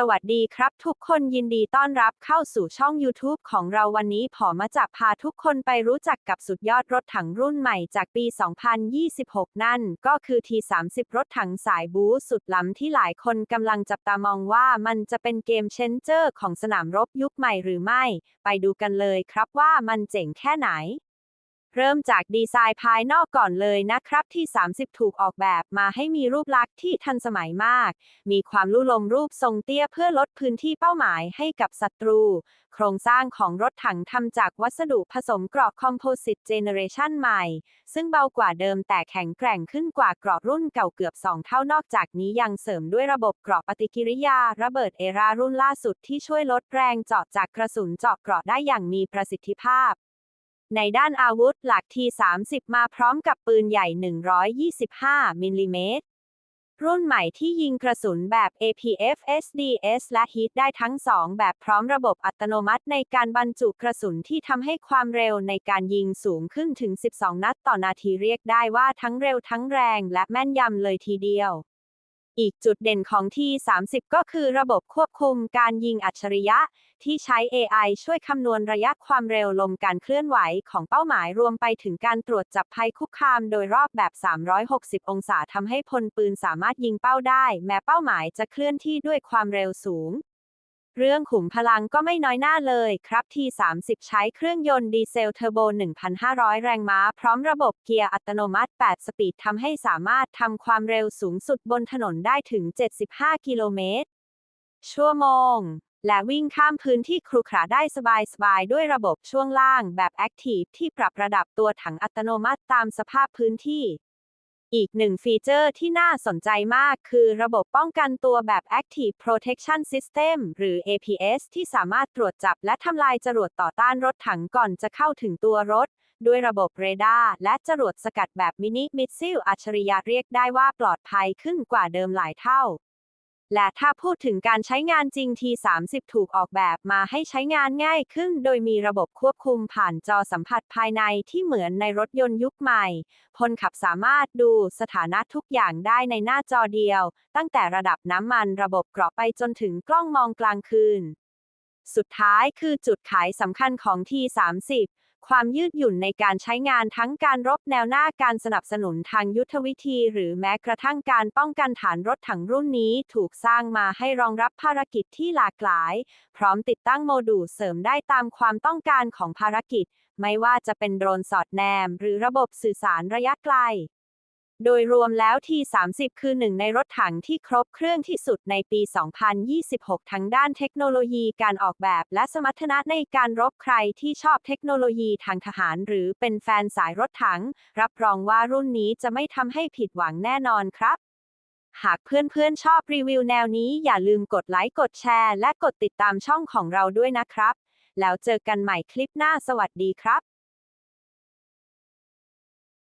สวัสดีครับทุกคนยินดีต้อนรับเข้าสู่ช่อง YouTube ของเราวันนี้ผอมาจะพาทุกคนไปรู้จักกับสุดยอดรถถังรุ่นใหม่จากปี 2026 นั่น ก็คือ T30 รถถังสายบู๊สุดล้ำที่หลายคนกำลังจับตามองว่ามันจะเป็นเกมเชนเจอร์ของสนามรบยุคใหม่หรือไม่ ไปดูกันเลยครับว่ามันเจ๋งแค่ไหน เริ่มจากดีไซน์ภายนอกก่อนเลยนะครับ ที่ 30 ถูกออกแบบมาให้มีรูปลักษณ์ที่ทันสมัยมาก มีความลู่ลมรูปทรงเตี้ยเพื่อลดพื้นที่เป้าหมายให้กับศัตรู โครงสร้างของรถถังทำจากวัสดุผสมเกราะคอมโพสิตเจเนเรชันใหม่ ซึ่งเบากว่าเดิมแต่แข็งแกร่งขึ้นกว่าเกราะรุ่นเก่าเกือบ 2 เท่านอกจากนี้ยังเสริมด้วยระบบเกราะปฏิกิริยา ระเบิดเอรารุ่นล่าสุดที่ช่วยลดแรงเจาะจากกระสุนเจาะเกราะได้อย่างมีประสิทธิภาพ ในด้านอาวุธหลักที 30 มาพร้อมกับปืนใหญ่ 125 มิลลิเมตร รุ่นใหม่ที่ยิงกระสุนแบบ APF SDS และ HIT ได้ทั้ง2แบบพร้อมระบบอัตโนมัติในการบรรจุกระสุนที่ทำให้ความเร็วในการยิงสูงขึ้นถึง 12 นัดต่อนาทีเรียกได้ว่าทั้งเร็วทั้งแรงและแม่นยำเลยทีเดียว อีกจุดเด่นของ T30 ก็คือระบบควบคุมการยิงอัจฉริยะ ที่ใช้ AI ช่วยคำนวณระยะความเร็วลมการเคลื่อนไหวของเป้าหมายรวมไปถึงการตรวจจับภัยคุกคามโดยรอบแบบ 360 องศาทำให้พลปืนสามารถยิงเป้าได้ แม้เป้าหมายจะเคลื่อนที่ด้วยความเร็วสูง เรื่องขุมพลังก็ไม่น้อยหน้าเลยครับ T30 ใช้เครื่องยนต์ดีเซลเทอร์โบ 1,500 แรงม้า พร้อมระบบเกียร์อัตโนมัติ 8 สปีดทำให้สามารถทำความเร็วสูงสุดบนถนนได้ถึง 75 กิโลเมตร ชั่วโมง และวิ่งข้ามพื้นที่ครุขระได้สบายๆ ด้วยระบบช่วงล่างแบบ Active ที่ปรับระดับตัวถังอัตโนมัติตามสภาพพื้นที่ อีกหนึ่งฟีเจอร์ที่น่าสนใจมากคือระบบป้องกันตัวแบบ Active Protection System หรือ APS ที่สามารถตรวจจับและทำลายจรวดต่อต้านรถถังก่อนจะเข้าถึงตัวรถ ด้วยระบบเรดาร์และจรวดสกัดแบบมินิมิสซิลอัจฉริยะเรียกได้ว่าปลอดภัยขึ้นกว่าเดิมหลายเท่า และถ้าพูดถึงการใช้งานจริง T30 ถูกออกแบบมาให้ใช้งานง่ายขึ้น โดยมีระบบควบคุมผ่านจอสัมผัสภายในที่เหมือนในรถยนต์ยุคใหม่พลขับสามารถดูสถานะทุกอย่างได้ในหน้าจอเดียว ตั้งแต่ระดับน้ำมันระบบเกรอบไปจนถึงกล้องมองกลางคืน สุดท้ายคือจุดขายสำคัญของ T30 ความยืดหยุ่นในการใช้งานทั้งการรบแนวหน้าการสนับสนุนทางยุทธวิธี หรือแม้กระทั่งการป้องกันฐานรถถังรุ่นนี้ถูกสร้างมาให้รองรับภารกิจที่หลากหลาย พร้อมติดตั้งโมดูลเสริมได้ตามความต้องการของภารกิจ ไม่ว่าจะเป็นโดรนสอดแนม หรือระบบสื่อสารระยะไกล โดยรวมแล้ว T30 คือหนึ่งในรถถังที่ครบเครื่องที่สุดในปี 2026 ทั้งด้านเทคโนโลยีการออกแบบและสมรรถนะในการรบใครที่ชอบเทคโนโลยีทางทหาร หรือเป็นแฟนสายรถถัง รับรองว่ารุ่นนี้จะไม่ทำให้ผิดหวังแน่นอนครับ หากเพื่อนๆ ชอบรีวิวแนวนี้อย่าลืมกดไลค์กดแชร์ และกดติดตามช่องของเราด้วยนะครับ แล้วเจอกันใหม่คลิปหน้าสวัสดีครับ